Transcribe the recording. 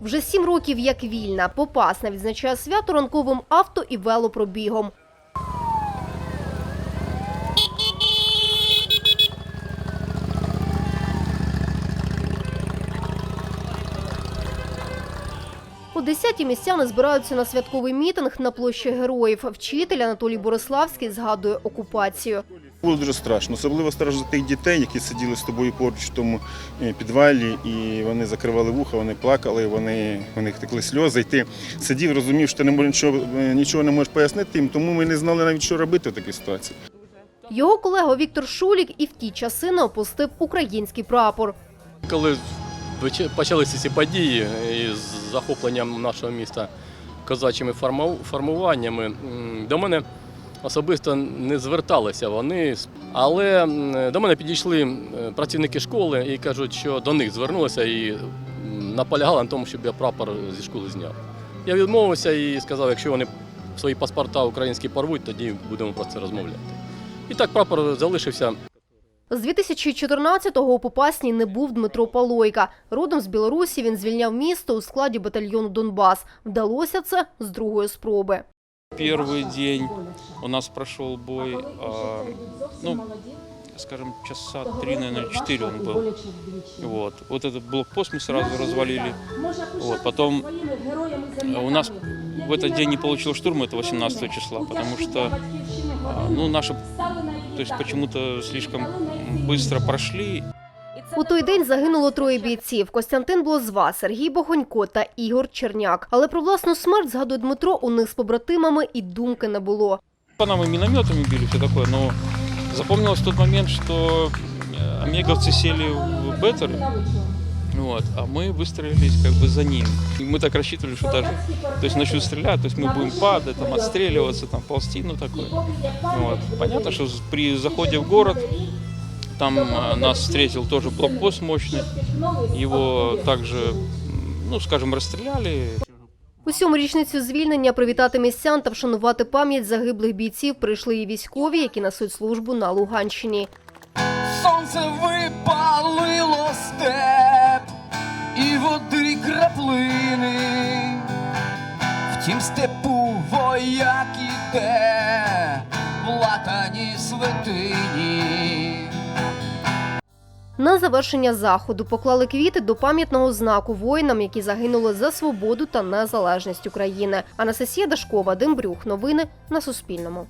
Вже сім років як вільна. Попасна відзначає свято ранковим авто і велопробігом. У 10-ті містяни збираються на святковий мітинг на площі героїв. Вчитель Анатолій Бориславський згадує окупацію. Було дуже страшно, особливо страшно за тих дітей, які сиділи з тобою поруч в тому е, підвалі, і вони закривали вуха, вони плакали, вони, у них текли сльози. І ти сидів, розумів, що ти не можеш нічого, е, нічого не можеш пояснити їм, тому ми не знали навіть, що робити в такій ситуації. Його колега Віктор Шулік і в ті часи не опустив український прапор. Коли поч- почалися ці події із захопленням нашого міста козачими форму- формуваннями, до мене особисто не зверталися вони, але до мене підійшли працівники школи і кажуть, що до них звернулися і наполягали на тому, щоб я прапор зі школи зняв. Я відмовився і сказав, якщо вони свої паспорта українські порвуть, тоді будемо про це розмовляти. І так прапор залишився З 2014-го у Попасній не був Дмитро Палойка. Родом з Білорусі він звільняв місто у складі батальйону Донбас. Вдалося це з другої спроби. Первый день у нас прошел бой, а, ну, скажем, часа три, наверное, четыре он был. Вот. вот этот блокпост мы сразу развалили. Вот. Потом э, у нас в этот день не получил штурм, это 18 числа, потому что а, ну, наши то есть почему-то слишком быстро прошли, У той день загинуло троє бійців: Костянтин Блозва, Сергій Богонько та Ігор Черняк. Але про власну смерть згадує Дмитро у них з побратимами і думки не було. По нам и минометами били, все такое, но запомнилось тот момент, что э, омеговцы сели в Беттер, вот, а мы выстроились как бы за ним. И мы так рассчитывали, что даже, то есть начнут стрелять, то есть мы будем падать, там, отстреливаться, там, ползти, ну такое. Вот. Понятно, что при заходе в город там э, нас встретил тоже блокпост мощный, его также, ну, скажем, расстреляли, У сьому річницю звільнення привітати містян та вшанувати пам'ять загиблих бійців прийшли і військові, які несуть службу на Луганщині. Сонце випалило степ і води краплини. В тім степу вояк іде в латані святині. На завершення заходу поклали квіти до пам'ятного знаку воїнам, які загинули за свободу та незалежність України. Анастасія Дашкова, Дим Брюх. Новини на Суспільному.